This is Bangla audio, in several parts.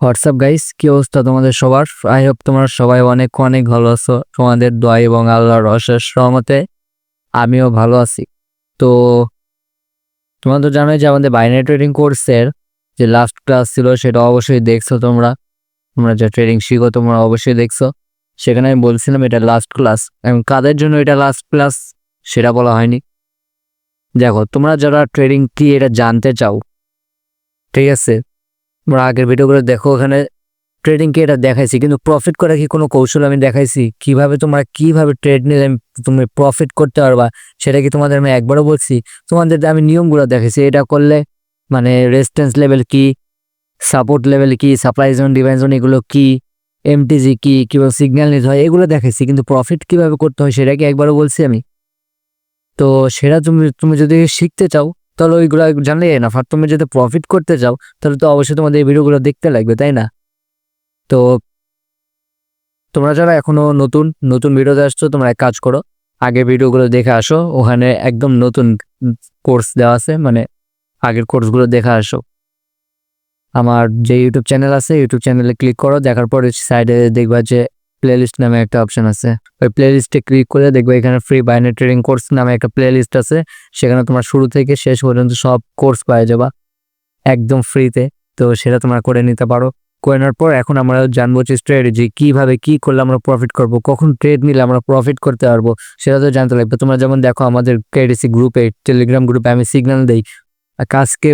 হোয়াটসঅ্যাপ গাইস কি অবস্থা তোমাদের সবার? আই হোপ তোমরা সবাই অনেক অনেক ভালো আছো। তোমাদের দোয়া এবং আল্লাহর অশেষ সহমতে আমিও ভালো আছি। তো তোমরা তো জানোই যে আমাদের বাইনারি ট্রেডিং কোর্সের যে লাস্ট ক্লাস ছিল, সেটা অবশ্যই দেখছ তোমরা। তোমরা যে ট্রেডিং শিখো, তোমরা অবশ্যই দেখছ। সেখানে আমি বলছিলাম, এটা লাস্ট ক্লাস এবং কাদের জন্য এটা লাস্ট ক্লাস সেটা বলা হয়নি। দেখো, তোমরা যারা ট্রেডিং কি এটা জানতে চাও, ঠিক আছে? তোমরা আগের ভিডিওগুলো দেখো, ওখানে ট্রেডিংকে এটা দেখাইছি, কিন্তু প্রফিট করা কি কোনো কৌশল আমি দেখাইছি? কীভাবে তোমরা, কীভাবে ট্রেড নিলে আমি- তুমি প্রফিট করতে পারবা? সেটা কি তোমাদের আমি একবারও বলছি। তোমাদের আমি নিয়মগুলো দেখাইছি, এটা করলে মানে রেজিস্ট্যান্স লেভেল কি সাপোর্ট লেভেল কি সাপ্লাই জোন ডিভাইন জোন এগুলো কি এমটিজি কি, কীভাবে সিগন্যাল নিতে হয়, এগুলো দেখাইছি, কিন্তু প্রফিট কীভাবে করতে হয় সেটা কি একবারও বলছি আমি? তো সেটা তুমি তুমি যদি শিখতে চাও তাহলে ওইগুলো জানলে না আর তুমি যদি প্রফিট করতে চাও তাহলে তো অবশ্যই তোমাদের এই ভিডিওগুলো দেখতে লাগবে, তাই না? তো তোমরা যারা এখনও নতুন নতুন ভিডিওতে আসছো, তোমরা এক কাজ করো, আগে ভিডিওগুলো দেখে আসো, ওখানে একদম নতুন কোর্স দেওয়া আছে মানে আগের কোর্সগুলো দেখে আসো। আমার যে ইউটিউব চ্যানেল আছে ইউটিউব চ্যানেলে ক্লিক করো, দেখার পরে সাইডে দেখবা যে প্লেলিস্ট নামে একটা অপশন আছে। ওই প্লেলিস্টে ক্লিক করে দেখবে এখানে ফ্রি বাইনারি ট্রেডিং কোর্স নামে একটা প্লেলিস্ট আছে। সেখানে তোমার শুরু থেকে শেষ পর্যন্ত সব কোর্স পাওয়া যাবা। একদম ফ্রিতে তো। সেটা তোমরা করে নিতে পারো। করে নেওয়ার পর এখন আমরা জানব যে স্ট্র্যাটেজি কীভাবে কি করলে আমরা প্রফিট করব, কখন ট্রেড নিলে আমরা প্রফিট করতে পারব, সেটা তো জানতে লাগবে। তোমরা যেমন দেখো আমাদের কেডিসি গ্রুপে টেলিগ্রাম গ্রুপে আমি সিগন্যাল দেই। আজকে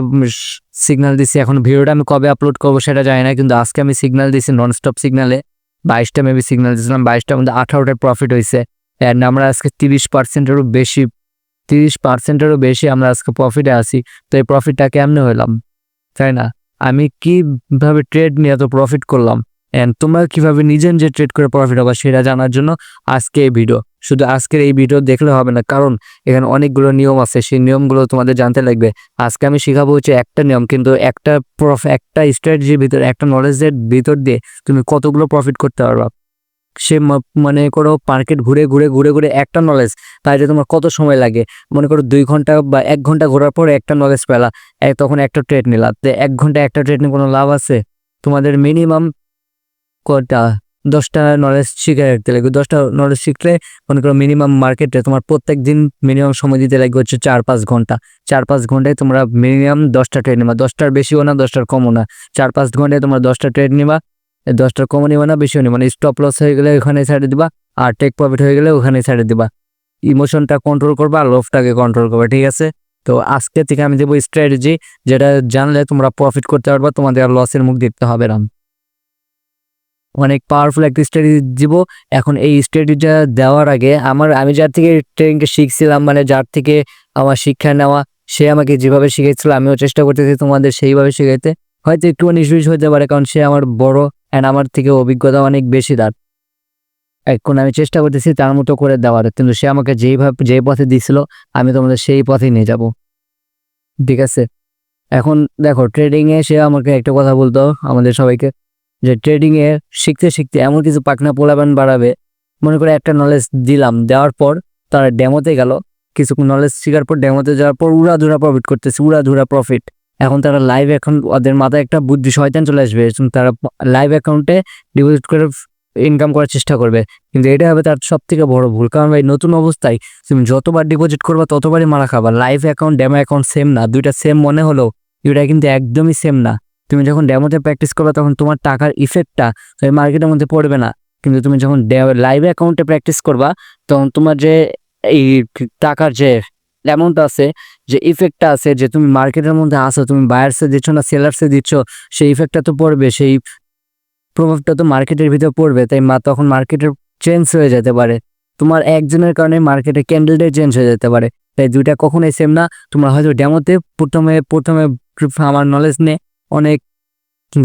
সিগন্যাল দিছি, এখন ভিডিওটা আমি কবে আপলোড করব সেটা জানি না, কিন্তু আজকে আমি সিগন্যাল দিছি নন স্টপ সিগনালে বাইশটা মেবি সিগন্যাল দিয়েছিলাম, বাইশটার মধ্যে আঠারোটা প্রফিট হয়েছে। অ্যান্ড আমরা আজকে তিরিশ পার্সেন্টেরও বেশি, তিরিশ পার্সেন্টেরও বেশি আমরা আজকে প্রফিটে আছি। তো এই প্রফিটটা কেমনে হইলাম? তাই না? আমি কীভাবে ট্রেড নিয়ে এত প্রফিট করলাম? অ্যান্ড তোমরা কীভাবে নিজের নিজে ট্রেড করে প্রফিট হবা সেটা জানার জন্য আজকে এই ভিডিও শুধু আজকের এই ভিডিও দেখলে হবে না, কারণ এখানে অনেকগুলো নিয়ম আছে, সেই নিয়মগুলো তোমাদের জানতে লাগবে। আজকে আমি শেখাবো হচ্ছে একটা নিয়ম, কিন্তু একটা প্রফ একটা স্ট্র্যাটেজির ভিতর, একটা নলেজের ভিতর দিয়ে তুমি কতগুলো প্রফিট করতে পারবা। সে মানে করো মার্কেট ঘুরে ঘুরে ঘুরে ঘুরে একটা নলেজ তাইলে তোমার কত সময় লাগে? মনে করো দুই ঘণ্টা বা এক ঘণ্টা ঘোরার পরে একটা নলেজ পেলা তখন একটা ট্রেড নিলা এক ঘণ্টা একটা ট্রেড নিয়ে কোনো লাভ আছে? তোমাদের মিনিমাম কটা? দশটা নলেজ শিখে রাখতে লাগবে। দশটা নলেজ শিখলে মনে করো মিনিমাম মার্কেটে তোমার প্রত্যেক দিন মিনিমাম সময় দিতে লাগবে হচ্ছে চার পাঁচ ঘণ্টা। চার পাঁচ ঘন্টায় তোমরা মিনিমাম দশটা ট্রেড নিবা। দশটার বেশিও না, দশটার কমও না। চার পাঁচ ঘন্টায় তোমরা দশটা ট্রেড নিবা। দশটার কমও নিবা না, বেশিও নিবা মানে স্টপ লস হয়ে গেলে ওখানে সাইডে দিবা আর টেক প্রফিট হয়ে গেলে ওখানে সাইডে দিবা। ইমোশনটা কন্ট্রোল করবা আর লোভটাকে কন্ট্রোল করবা, ঠিক আছে? তো আজকে থেকে আমি দেবো স্ট্র্যাটেজি যেটা জানলে তোমরা প্রফিট করতে পারবা, তোমাদের আর লসের মুখ দেখতে হবে না। অনেক পাওয়ারফুল একটা স্ট্র্যাটেজি দিব। এখন এই স্ট্র্যাটেজিটা দেওয়ার আগে আমার, আমি যার থেকে ট্রেনিংটা শিখছিলাম মানে যার থেকে আমার শিক্ষা নেওয়া, সে আমাকে যেভাবে শিখেছিল আমিও চেষ্টা করতেছি তোমাদের সেইভাবে শেখাইতে। হয়তো একটু বিশ হতে পারে, কারণ সে আমার বড় অ্যান্ড আমার থেকে অভিজ্ঞতা অনেক বেশি তার। এখন আমি চেষ্টা করতেছি তার মতো করে দেওয়ার, কিন্তু সে আমাকে যেইভাবে, যেই পথে দিছিল, আমি তোমাদের সেই পথেই নিয়ে যাব। ঠিক আছে? এখন দেখো ট্রেডিংয়ে সে আমাকে একটা কথা বলতো, আমাদের সবাইকে যে ট্রেডিংয়ে শিখতে শিখতে এমন কিছু পাখনা পোলাবান বাড়াবে। মনে করে একটা নলেজ দিলাম, দেওয়ার পর তারা ডেমোতে গেল। কিছু নলেজ শেখার পর ডেমোতে যাওয়ার পর উড়া ধুরা প্রফিট করতেছে উড়া ধুরা প্রফিট এখন তারা লাইভ এখন ওদের মাথায় একটা বুদ্ধি শয়তান চলে আসবে তারা লাইভ অ্যাকাউন্টে ডিপোজিট করে ইনকাম করার চেষ্টা করবে। কিন্তু এটা হবে তার সব থেকে বড় ভুল। কারণ ভাই, নতুন অবস্থায় তুমি যতবার ডিপোজিট করবা, ততবারই মারা খাবা। Live account demo account same না। দুইটা সেম মনে হলো দুইটা কিন্তু একদমই সেম না। তুমি যখন ডেমোতে প্র্যাকটিস করবে, তখন তোমার টাকার ইফেক্টটা ওই মার্কেটের মধ্যে পড়বে না। কিন্তু তুমি যখন লাইভ অ্যাকাউন্টে প্র্যাকটিস করবা, তখন তোমার যে এই টাকার যে অ্যামাউন্ট আছে, যে ইফেক্টটা আছে, যে তুমি মার্কেটের মধ্যে আসো তুমি বায়ার্সে দিচ্ছ না সেলার্সে দিচ্ছ, সেই ইফেক্টটা তো পড়বে, সেই প্রভাবটা তো মার্কেটের ভিতর পড়বে। তাই মা, তখন মার্কেটের চেঞ্জ হয়ে যেতে পারে। তোমার একজনের কারণে মার্কেটে ক্যান্ডেলটাই চেঞ্জ হয়ে যেতে পারে। তাই দুইটা কখনোই সেম না। তোমরা হয়তো ডেমোতে প্রথমে প্রথমে আমার নলেজ নিয়ে অনেক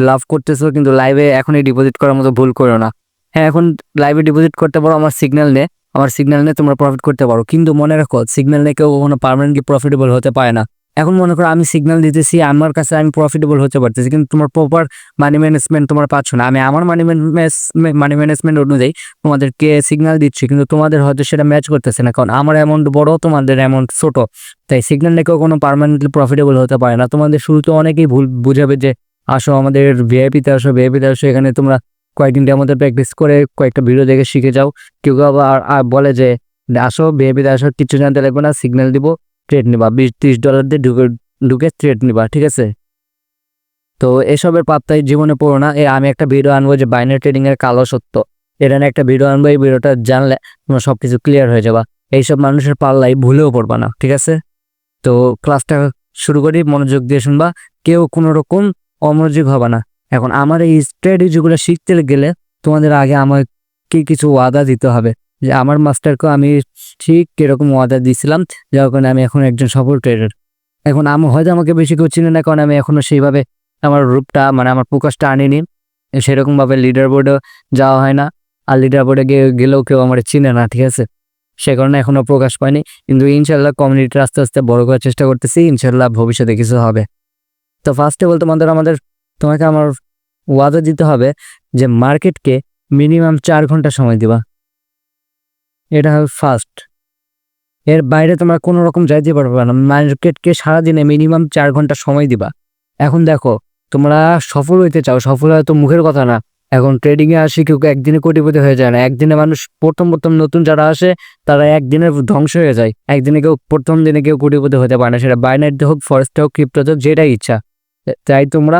লাভ করতেছো, কিন্তু লাইভে এখনই ডিপোজিট করার মতো ভুল করো না। হ্যাঁ এখন লাইভে ডিপোজিট করতে পারো, আমার সিগন্যাল নে। আমার সিগন্যাল নিয়ে তোমরা প্রফিট করতে পারো। কিন্তু মনে রাখো সিগন্যাল নিয়ে কেউ কখনো পারমানেন্টলি প্রফিটেবল হতে পারে না। এখন মনে করো আমি সিগন্যাল দিতেছি, আমার কাছে আমি প্রফিটেবল হতে পারতেছি, কিন্তু তোমার প্রপার মানি ম্যানেজমেন্ট তোমার পাচ্ছ না। আমি আমার মানি মানি ম্যানেজমেন্ট অনুযায়ী তোমাদেরকে সিগন্যাল দিচ্ছি, কিন্তু তোমাদের হয়তো সেটা ম্যাচ করতেছে না, কারণ আমার অ্যামাউন্ট বড়, তোমাদের অ্যামাউন্ট ছোট। তাই সিগন্যাল নিয়ে কোনো পার্মানেন্টলি প্রফিটেবল হতে পারে না। তোমাদের শুরুতে অনেকেই ভুল বুঝাবে যে, আসো আমাদের ভিআইপিতে আসো ভিআইপিতে আসো, এখানে তোমরা কয়েকদিন আমাদের প্র্যাকটিস করে কয়েকটা ভিডিও দেখে শিখে যাও। কেউ কেউ আবার বলে যে, আসো ভিআইপিতে আসো, কিছু জানতে লাগবে না সিগন্যাল দিব। ট্রেড নিবা, বিশ, ত্রিশ ডলার দিয়ে ঢুকে ঢুকে ট্রেড নিবা, ঠিক আছে? তো এসবের পাত্তায় জীবনে পড়ো না। এ, আমি একটা ভিডিও আনব যে বাইনারি ট্রেডিংয়ের কালো সত্য। এটা একটা ভিডিও আনব, এই ভিডিওটা জানলে তোমার সব কিছু ক্লিয়ার হয়ে যাবা। এইসব মানুষের পাল্লাই ভুলেও পড়বা না, ঠিক আছে? তো ক্লাসটা শুরু করি, মনোযোগ দিয়ে শুনবা। কেউ কোনো রকম অমনোযোগ হবে না। এখন আমার এই স্ট্র্যাটেজিগুলো শিখতে গেলে তোমাদের আগে আমাকে কিছু ওয়াদা দিতে হবে? যে আমার মাস্টারকে আমি ঠিক কীরকম ওয়াদা দিয়েছিলাম যার কারণে আমি এখন একজন সফল ট্রেডার এখন আমি হয়তো আমাকে বেশি কেউ চিনে না, কারণ আমি এখনও সেইভাবে আমার রূপটা মানে আমার প্রকাশটা আনিনি। সেরকমভাবে লিডার বোর্ডে যাওয়া হয় না। আর লিডার বোর্ডে গিয়ে গেলেও কেউ আমার চিনে না, ঠিক আছে? সে কারণে এখনও প্রকাশ পায়নি কিন্তু ইনশাল্লাহ কমিউনিটির আস্তে আস্তে বড় করার চেষ্টা করতেছি। ইনশাল্লাহ ভবিষ্যতে কিছু হবে। তো ফার্স্টে বলতে তোমাদের আমাদের, তোমাকে আমার ওয়াদা দিতে হবে যে মার্কেটকে মিনিমাম চার ঘণ্টা সময় দিবা। এটা হবে ফার্স্ট এর বাইরে তোমরা কোনো রকম যাইতে পারবে না। মার্কেটকে সারাদিনে মিনিমাম চার ঘণ্টা সময় দিবা। এখন দেখো, তোমরা সফল হইতে চাও, সফল হওয়া তো মুখের কথা না। এখন ট্রেডিংয়ে আসি কেউ একদিনে কোটিপতি হয়ে যায় না। একদিনে মানুষ প্রথম প্রথম নতুন যারা আসে, তারা একদিনে ধ্বংস হয়ে যায়। একদিনে কেউ প্রথম দিনে কেউ কোটিপতি হতে পারে না। সেটা বাইনারিতে হোক ফরেস্টে হোক ক্রিপ্টোতে হোক, যেটাই ইচ্ছা। তাই তোমরা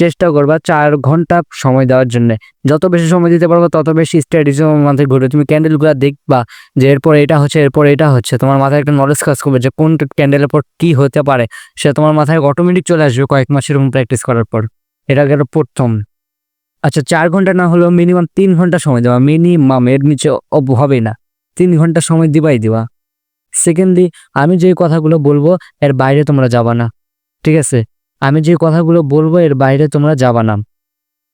চেষ্টা করবা চার ঘণ্টা সময় দেওয়ার জন্য। যত বেশি সময় দিতে পারব, তত বেশি স্ট্র্যাটেজি মাথায় ঘুরবে তুমি ক্যান্ডেলগুলো দেখবা যে এরপর এটা হচ্ছে, এরপর এটা হচ্ছে। তোমার মাথায় একটা নলেজ কাজ করবে যে কোন ক্যান্ডেলের পর কি হতে পারে। সে তোমার মাথায় অটোমেটিক চলে আসবে কয়েক মাস এরকম প্র্যাকটিস করার পর। এটা গেল প্রথম। আচ্ছা চার ঘণ্টা না হলেও মিনিমাম তিন ঘণ্টা সময় দেওয়া। মিনিমাম এর নিচে হবেই না। তিন ঘণ্টা সময় দিবাই দিবা সেকেন্ডলি আমি যে কথাগুলো বলব, এর বাইরে তোমরা যাবা না। ঠিক আছে? আমি যে কথাগুলো বলব, এর বাইরে তোমরা যাবা না।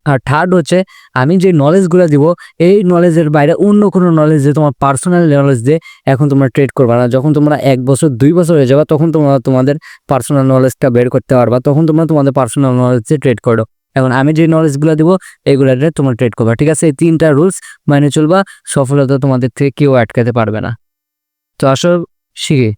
আর থার্ড হচ্ছে, আমি যে নলেজগুলো দিব, এই নলেজের বাইরে অন্য কোনো নলেজ দিয়ে তোমার পার্সোনাল নলেজ দিয়ে এখন তোমরা ট্রেড করবা না। যখন তোমরা এক বছর, দুই বছর হয়ে যাবে, তখন তোমরা তোমাদের পার্সোনাল নলেজটা বের করতে পারবা। তখন তোমরা তোমাদের পার্সোনাল নলেজ দিয়ে ট্রেড করো। এখন আমি যে নলেজগুলো দিব, এগুলো তোমরা ট্রেড করবা, ঠিক আছে? এই তিনটা রুলস মানে চলবা, সফলতা তোমাদের থেকে কেউ আটকাতে পারবে না। তো আসো, শিখে।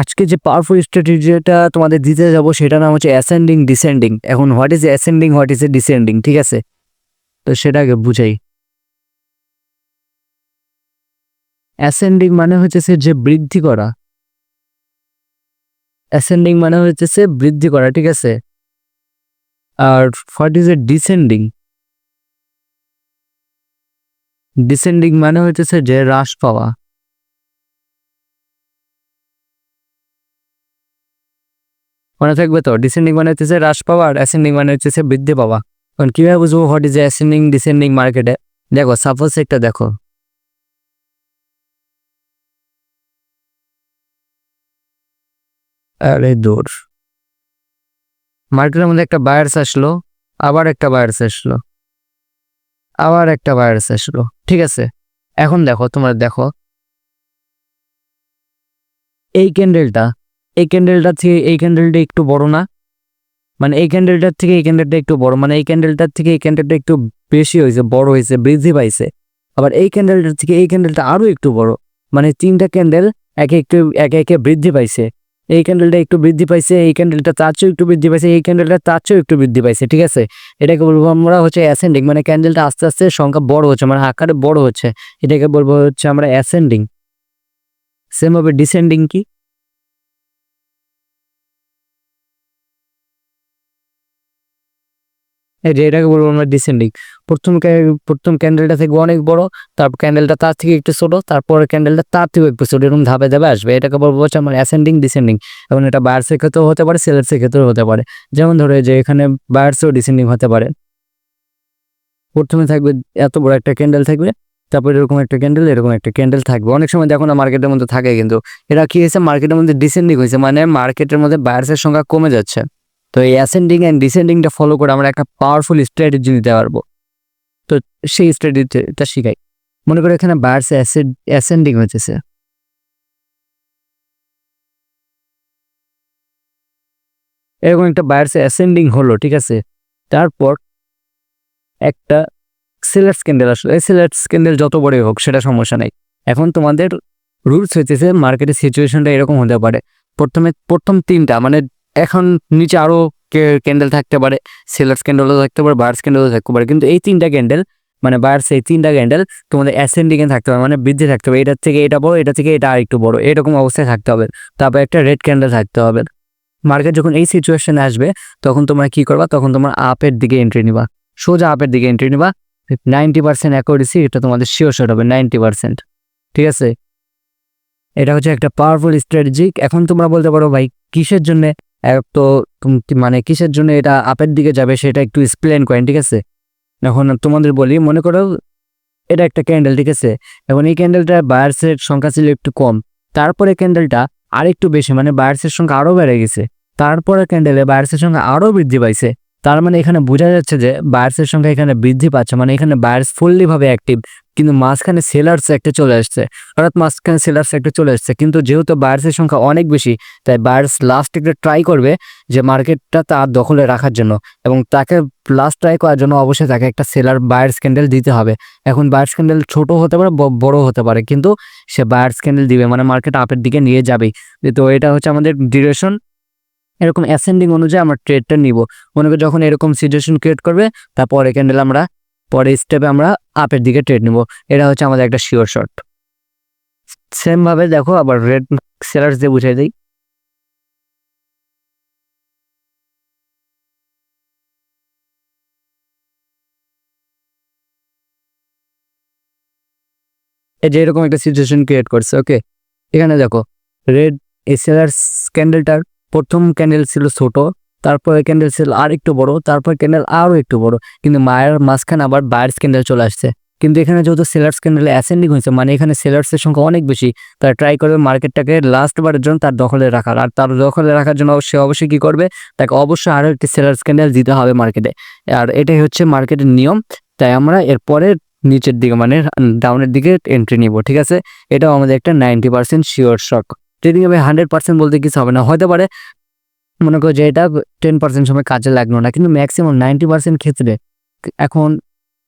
আজকে যে পাওয়ারফুল স্ট্র্যাটেজিটা তোমাদের দিতে যাব সেটা নাম হচ্ছে অ্যাসেন্ডিং ডিসেন্ডিং এখন what is ascending what is a descending ঠিক আছে? তো সেটাকে বুঝাই। অ্যাসেন্ডিং মানে হচ্ছে সে যে বৃদ্ধি করা। অ্যাসেন্ডিং মানে হচ্ছে সে বৃদ্ধি করা, ঠিক আছে? আর what is a descending descending মানে হচ্ছে যে হ্রাস পাওয়া। মনে থাকবে তো? ডিসেন্ডিং মানে হচ্ছে হ্রাস পাওয়া আর অ্যাসেন্ডিং মানে হচ্ছে বৃদ্ধি পাওয়া। কারণ কীভাবে বুঝব হোয়াট ইজ অ্যাসেন্ডিং ডিসেন্ডিং মার্কেটে দেখো সাপোজ একটা দেখো। আরে দূর। মার্কেটের মধ্যে একটা বায়ার্স আসলো, আবার একটা বায়ার্স আসলো, আবার একটা বায়ার্স আসলো, ঠিক আছে? এখন দেখো, তোমরা দেখো। এই ক্যান্ডেলটা এই ক্যান্ডেলটা থেকে এই ক্যান্ডেলটা একটু বড় না মানে এই ক্যান্ডেলটার থেকে এই ক্যান্ডেলটা একটু বড় মানে এই ক্যান্ডেলটার থেকে এই ক্যান্ডেলটা একটু বেশি হয়েছে বড় হয়েছে বৃদ্ধি পাইছে আবার এই ক্যান্ডেলটার থেকে এই ক্যান্ডেলটা আরও একটু বড় মানে তিনটা ক্যান্ডেল একে একটু একে একে বৃদ্ধি পাইছে এই ক্যান্ডেলটা একটু বৃদ্ধি পাইছে এই ক্যান্ডেলটা তার চেয়েও একটু বৃদ্ধি পাইছে এই ক্যান্ডেলটা তার চেয়েও একটু বৃদ্ধি পাইছে ঠিক আছে এটাকে বলব আমরা হচ্ছে অ্যাসেন্ডিং মানে ক্যান্ডেলটা আস্তে আস্তে সংখ্যা বড় হচ্ছে মানে আকারে বড় হচ্ছে এটাকে বলব হচ্ছে আমরা অ্যাসেন্ডিং সেম হবে ডিসেন্ডিং কি এই যে এটাকে বলব আমরা ডিসেন্ডিং প্রথম প্রথম ক্যান্ডেলটা থেকে অনেক বড়, তারপর ক্যান্ডেলটা তার থেকে একটু ছোট তারপরে ক্যান্ডেলটা তার থেকে একটু ছোট, এরকম ধাপে ধাপে আসবে। এটাকে বলব হচ্ছে আমার অ্যাসেন্ডিং ডিসেন্ডিং এবং এটা বায়ার্সের ক্ষেত্রেও হতে পারে সেলার্সের ক্ষেত্রেও হতে পারে। যেমন ধরো যে এখানে বায়ার্সেও ডিসেন্ডিং হতে পারে। প্রথমে থাকবে এত বড় একটা ক্যান্ডেল থাকবে, তারপর এরকম একটা ক্যান্ডেল এরকম একটা ক্যান্ডেল থাকবে। অনেক সময় দেখো না মার্কেটের মধ্যে থাকে কিন্তু, এরা কি হয়েছে? মার্কেটের মধ্যে ডিসেন্ডিং হয়েছে মানে মার্কেটের মধ্যে বায়ার্সের সংখ্যা কমে যাচ্ছে। তো এই অ্যাসেন্ডিং অ্যান্ড ডিসেন্ডিংটা ফলো করে আমরা একটা পাওয়ারফুল স্ট্র্যাটেজি নিতে পারব। তো সেই স্ট্র্যাটেজিটা শিখাই। মনে করো এখানে বায়ার্স অ্যাসেন্ডিং হয়েছে এরকম একটা বায়ার্স অ্যাসেন্ডিং হলো, ঠিক আছে? তারপর একটা সেলার স্ক্যান্ডেল আসলো। এই সেলার স্ক্যান্ডেল যত বড়ই হোক, সেটা সমস্যা নেই। এখন তোমাদের রুলস হইতেছে মার্কেটের সিচুয়েশনটা এরকম হতে পারে। প্রথমে, প্রথম তিনটা মানে এখন নিচে আরও ক্যান্ডেল থাকতে পারে সেলার্স ক্যান্ডেলও থাকতে পারে বায়ার্স ক্যান্ডেলও থাকতে পারে। কিন্তু এই তিনটা ক্যান্ডেল মানে বায়ার্স এই তিনটা ক্যান্ডেল তোমাদের অ্যাসেন্ডিংয়ে থাকতে হবে মানে বৃদ্ধি থাকতে হবে। এটার থেকে এটা বড় এটা থেকে এটা আরেকটু বড়, এরকম অবস্থায় থাকতে হবে। তারপর একটা রেড ক্যান্ডেল থাকতে হবে। মার্কেট যখন এই সিচুয়েশনে আসবে, তখন তোমরা কি করবা? তখন তোমার আপের দিকে এন্ট্রি নিবা। সোজা আপের দিকে এন্ট্রি নিবা। নাইনটি পার্সেন্ট অ্যাকোরেসি এটা তোমাদের শিওর শট হবে নাইনটি পার্সেন্ট ঠিক আছে? এটা হচ্ছে একটা পাওয়ারফুল স্ট্র্যাটেজি এখন তোমরা বলতে পারো, ভাই, কিসের জন্য তো মানে কিসের জন্য এটা আপের দিকে যাবে সেটা একটু এক্সপ্লেন করেন, ঠিক আছে? এখন তোমাদের বলি, মনে করো এটা একটা ক্যান্ডেল ঠিক আছে? এখন এই ক্যান্ডেলটা বায়ার্সের সংখ্যা ছিল একটু কম। তারপরে ক্যান্ডেলটা আরেকটু বেশি মানে বায়ার্সের সংখ্যা আরও বেড়ে গেছে। তারপরে ক্যান্ডেলে বায়ার্সের সংখ্যা আরও বৃদ্ধি পাইছে। তার মানে এখানে বোঝা যাচ্ছে যে বায়ার্সের সংখ্যা এখানে বৃদ্ধি পাচ্ছে মানে এখানে বায়ার্স ফুললি ভাবে অ্যাক্টিভ কিন্তু মাঝখানে সেলার্স একটা চলে আসছে। অর্থাৎ মাঝখানে সেলার্স একটা চলে আসছে, কিন্তু যেহেতু বায়ার্সের সংখ্যা অনেক বেশি, তাই বায়ার্স লাস্ট একটা ট্রাই করবে যে মার্কেটটা তার দখলে রাখার জন্য, এবং তাকে লাস্ট ট্রাই করার জন্য অবশ্যই তাকে একটা সেলার বায়ার্স ক্যান্ডেল দিতে হবে। এখন বায়ার্স ক্যান্ডেল ছোট হতে পারে বড় হতে পারে, কিন্তু সে বায়ার্স ক্যান্ডেল দিবে মানে মার্কেট আপের দিকে নিয়ে যাবেই। তো এটা হচ্ছে আমাদের ডিউরেশন এরকম অ্যাসেন্ডিং অনুযায়ী আমরা ট্রেডটা নিব। মনে করি যখন এরকম সিচুয়েশন ক্রিয়েট করবে, তারপরে ক্যান্ডেল আমরা পরে স্টেপে আমরা আপের দিকে ট্রেড নিব। এটা হচ্ছে আমাদের একটা শিওর শট সেম ভাবে দেখো, আবার রেড সেলার্স দিয়ে বুঝাই দিই। এই যে এরকম একটা সিচুয়েশন ক্রিয়েট করছে ওকে এখানে দেখো রেড এই সেলার্স ক্যান্ডেলটার প্রথম ক্যান্ডেল ছিল ছোট, তারপরে ক্যান্ডেল ছিল আর একটু বড়, তারপর ক্যান্ডেল আরও একটু বড়। কিন্তু মায়ের মাঝখানে আবার বায়ার্স ক্যান্ডেল চলে আসছে। কিন্তু এখানে যেহেতু সেলার্স ক্যান্ডেল অ্যাসেন্ডিং হয়েছে মানে এখানে সেলার্সের সংখ্যা অনেক বেশি তারা ট্রাই করবে মার্কেটটাকে লাস্ট বারের জন্য তার দখলে রাখার। আর তার দখলে রাখার জন্য সে অবশ্যই কী করবে? তাকে অবশ্যই আরও একটি সেলার্স ক্যান্ডেল দিতে হবে মার্কেটে আর এটাই হচ্ছে মার্কেটের নিয়ম। তাই আমরা এরপরে নিচের দিকে মানে ডাউনের দিকে এন্ট্রি নিব, ঠিক আছে? এটাও আমাদের একটা ninety percent sure shot trading এ হান্ড্রেড পার্সেন্ট বলতে কিছু হবে না। হতে পারে, মনে করো যে এটা টেন পার্সেন্ট সময় কাজে লাগল না, কিন্তু ম্যাক্সিমাম নাইনটি পার্সেন্ট ক্ষেত্রে, এখন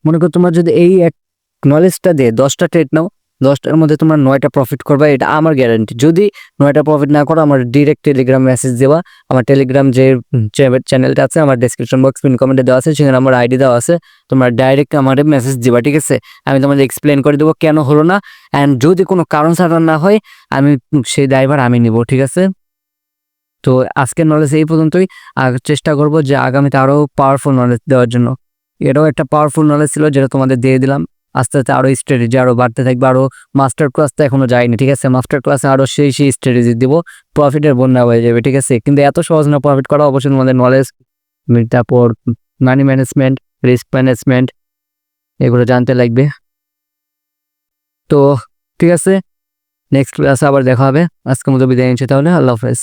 মনে করো তোমার যদি এই এক নলেজটা দিয়ে দশটা ট্রেড নাও দশটার মধ্যে তোমরা নয়টা প্রফিট করবে, এটা আমার গ্যারান্টি যদি নয়টা প্রফিট না করো, আমার ডিরেক্ট টেলিগ্রাম মেসেজ দেওয়া আমার টেলিগ্রাম যে চ্যানেলটা আছে, আমার ডেসক্রিপশন বক্স পিন কমেন্টে দেওয়া আছে, সেখানে আমার আইডি দেওয়া আছে। তোমরা ডাইরেক্ট আমার মেসেজ দিবা, ঠিক আছে? আমি তোমাদের এক্সপ্লেন করে দেবো কেন হলো না। অ্যান্ড যদি কোনো কারণ সাধারণ না হয়, আমি সেই ড্রাইভার আমি নিব, ঠিক আছে? তো আজকের নলেজ এই পর্যন্তই। চেষ্টা করব যে আগামীতে আরও পাওয়ারফুল নলেজ দেওয়ার জন্য। এটাও একটা পাওয়ারফুল নলেজ ছিল, যেটা তোমাদের দিয়ে দিলাম। আস্তে আস্তে আরও স্ট্র্যাটেজি আরও বাড়তে থাকবে আরও মাস্টার ক্লাস তো এখনও যায়নি, ঠিক আছে? মাস্টার ক্লাসে আরও সেই সেই স্ট্র্যাটেজি দিব প্রফিটের বন্যা হয়ে যাবে, ঠিক আছে? কিন্তু এত সহজ না প্রফিট করা, অবশ্যই তোমাদের নলেজ তারপর মানি ম্যানেজমেন্ট রিস্ক ম্যানেজমেন্ট এগুলো জানতে লাগবে। তো, ঠিক আছে? নেক্সট ক্লাসে আবার দেখা হবে। আজকের মতো বিদায় নিচ্ছি তাহলে, আল্লাহ হাফেজ।